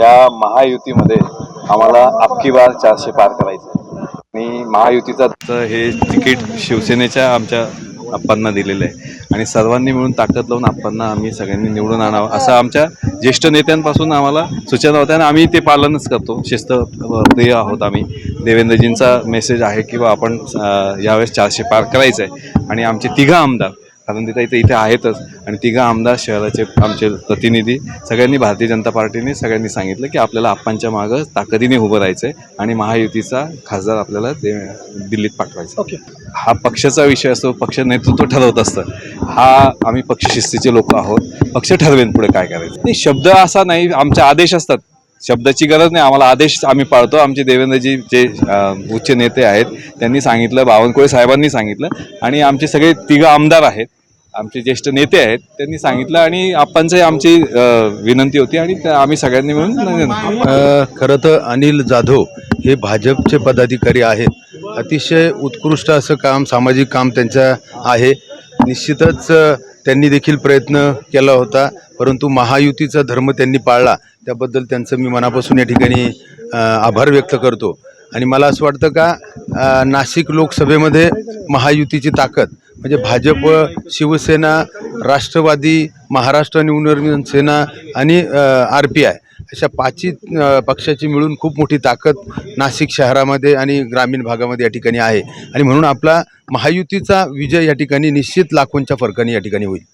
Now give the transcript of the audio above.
या महायुतीमध्ये आम्हाला अबकी बार चारशे पार करायचं आहे. आणि महायुतीचा तर हे तिकीट शिवसेनेच्या आमच्या आप्पांना दिलेलं आहे. आणि सर्वांनी मिळून ताकद लावून आप्पांना आम्ही सगळ्यांनी निवडून आणावं. असं आमच्या ज्येष्ठ नेत्यांपासून आम्हाला सूचना होत्या आणि आम्ही ते पालनच करतो. शिस्त प्रिय आहोत आम्ही. देवेंद्रजींचा मेसेज आहे किंवा आपण यावेळेस चारशे पार करायचं आहे आणि आमचे तिघा आमदार कारण तिथं इथे इथे आहेतच. आणि तिघं आमदार शहराचे आमचे प्रतिनिधी सगळ्यांनी भारतीय जनता पार्टीने सगळ्यांनी सांगितलं की आपल्याला आप्पांच्या मागं ताकदीने उभं राहायचं आहे आणि महायुतीचा खासदार आपल्याला ते दिल्लीत पाठवायचा ओके. हा पक्षाचा विषय असतो पक्ष नेतृत्व ठरवत असतं. हा आम्ही पक्ष शिस्तीचे लोक आहोत. पक्ष ठरवेन पुढे काय करायचं. नाही शब्द असा नाही आमचे आदेश असतात. शब्दाची गरज नाही आम्हाला आदेश आम्ही पाळतो. आमचे देवेंद्रजी जे उच्च नेते आहेत त्यांनी सांगितलं बावनकुळे साहेबांनी सांगितलं. आणि आमचे सगळे तिघं आमदार आहेत. आमचे ज्येष्ठ नेते आहेत त्यांनी सांगितलं आणि आप्पांची आमची विनंती होती आणि त्या आम्ही सगळ्यांनी मिळून खरं तर अनिल जाधव हे भाजपचे पदाधिकारी आहेत. अतिशय उत्कृष्ट असं काम सामाजिक काम त्यांचं आहे. निश्चितच त्यांनी देखील प्रयत्न केला होता परंतु महायुतीचा धर्म त्यांनी पाळला. त्याबद्दल त्यांचं मी मनापासून या ठिकाणी आभार व्यक्त करतो. आणि मला असं वाटतं का नाशिक लोकसभेमध्ये महायुतीची ताकद म्हणजे भाजप शिवसेना राष्ट्रवादी महाराष्ट्र नवनिर्माण सेना आणि आर पी आय अशा पाचही पक्षाची मिळून खूप मोठी ताकद नाशिक शहरामध्ये आणि ग्रामीण भागामध्ये या ठिकाणी आहे. आणि म्हणून आपला महायुतीचा विजय या ठिकाणी निश्चित लाखोंच्या फरकाने या ठिकाणी होईल.